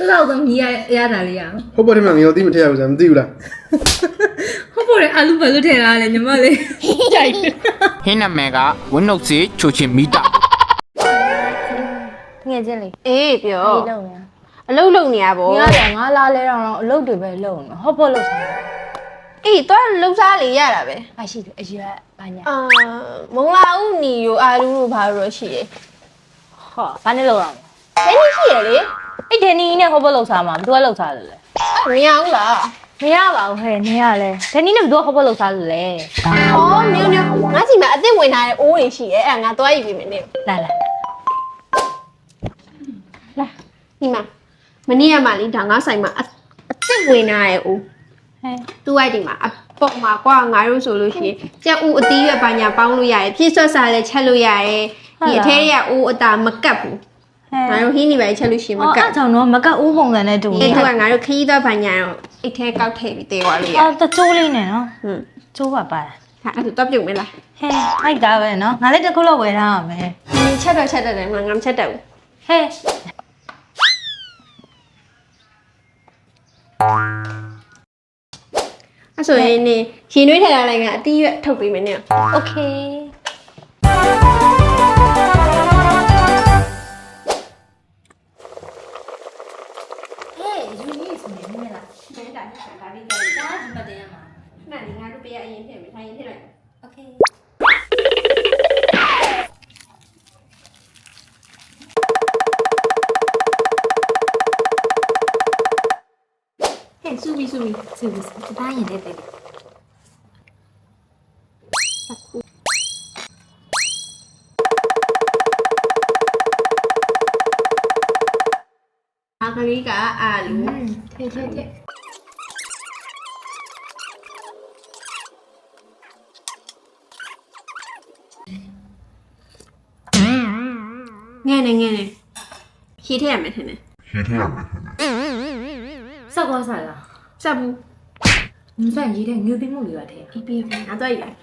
စစောက်ဆုံးညီရရတာလေးရအောင်ဟုတ်ပေါ်တယ်မှာငရောတိမထည့်ရဘူးဆိုမသိဘူးလားဟုတ်ပေါ်တယ်အာလူဘာလို့ထည့်ထားလဲညီမလေးကြိုက်တယ်ဟင်းနာမည်ကဝင်းနှုတ်စေချိုချင်မီတာငယ်ချင်းလေးအေးပြောအေးလုံးနေအလုပ်လုပ်နေရဗောငါကငါလာလဲတော့အလုပ်တွေပဲလုပ်နေဟော့ပေါ့လုပ်စားတယ်အေးတော့လှုပ်ရှားလေရတာပဲအရှိတယ်အရွက်ဘာညာအာမုံလာဦးနီရိုအာလူတို့ဘာလို့ရှိတယ်ဟောဘာနဲ့လုပ်ရမလဲဘယ်နည်းရှိရလေ အဲ့ဒန်နီနဲ့ဟော့ပေါ့လုပ်စားမှာဘယ်သူကလုပ်စားလဲလဲမရဘူးလားမရပါဘူးဟဲ့နေရလဲဒန်နီနဲ့ဘယ်သူကဟော့ပေါ့လုပ်စားလဲလဲဟောမျိုးမျိုးငါစီမှာအစ်စ်ဝင်ထားတဲ့အိုးတွေရှိရဲအဲ့ဒါငါသွားယူပေးမယ်နေလာလာဒီမှာမနေ့ကမှလေဒါငါဆိုင်မှာအအစ်စ်ဝင်ထားတဲ့အိုးဟဲ့သူ့အိုက်ဒီမှာအပေါ်မှာကွာငါတို့ဆိုလို့ရှိရင်ကြက်ဥအသီးရွက်ပါညာပေါင်းလို့ရတယ်ပြည့်စွက်စားလည်းချက်လို့ရတယ်ဒီအထဲတွေကအိုးအတာမကတ်ဘူးဟဲ့ ငါတို့ဟင်းနေပါချက်လို့ရှိရင်မ အော် ကတ် အဲ့ကြောင့်တော့မကဦးပုံစံနဲ့တူ အဲ့ နေ သူကငါတို့ခရီးသွားပါညာတော့အိတ်ထဲကောက်ထည့်ပြီးတေးသွားလို့ရ အော်တချိုးလေးနဲ့နော် ဟွန်း ချိုးပါပါ ဟာအဲ့ဒါတော့ပြုတ်မလား ဟဲ့အိုက်တာပဲနော်ငါလည်းတစ်ခုလောက်ဝယ်ထားရမယ် ဒီချက်တော့ချက်တတ်တယ်ငါငါမချက်တတ်ဘူး ဟဲ့ အဲ့ဆိုရင်နေရင်နှွေးထည့်ထားလိုက်ကအတီးရွက်ထုတ်ပေးမယ်နေ โอเค ဟဲ့ယူနီဆိုနေမလားဒါဒါဒါလေးဒါဒီပတ်တယ်ရမှာမှန်တယ်ငါတို့ပေးရအရ လေးကအာလူထည့်ထည့်ထည့်ငဲ့နေငဲ့နေရှင်းထည့်ရမယ်ထင်တယ်ရှင်းထည့်ရမယ်ထင်တယ်ဆက်သွားစားလားဆက်ဘူး你算一点，你有病我有啊！天，别别，拿走一点。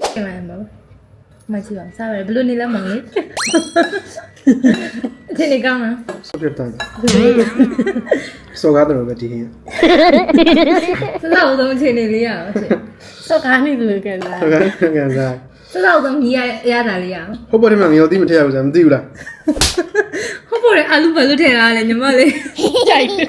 ပြန်လာမှာမကြည့်အောင်စားရဘလို့နေလဲမောင်လေးအထင်နေကောင်းလားဆော့ပြတ်တာစောကားတယ်ပဲဒီဟင်းစစောက်ဆုံးအချိန်နေလေးရအောင်ရှင်စောက်ကားနေလို့ကန်လာဆောကားကန်စားစစောက်ဆုံးညီရရတာလေးရအောင်ဟုတ်ပေါ်တယ်မှာငရောတိမထည့်ရဘူးဆိုမသိဘူးလားဟုတ်ပေါ်တယ်အာလူဘာလို့ထည့်ထားလဲညီမလေးကြိုက်တယ်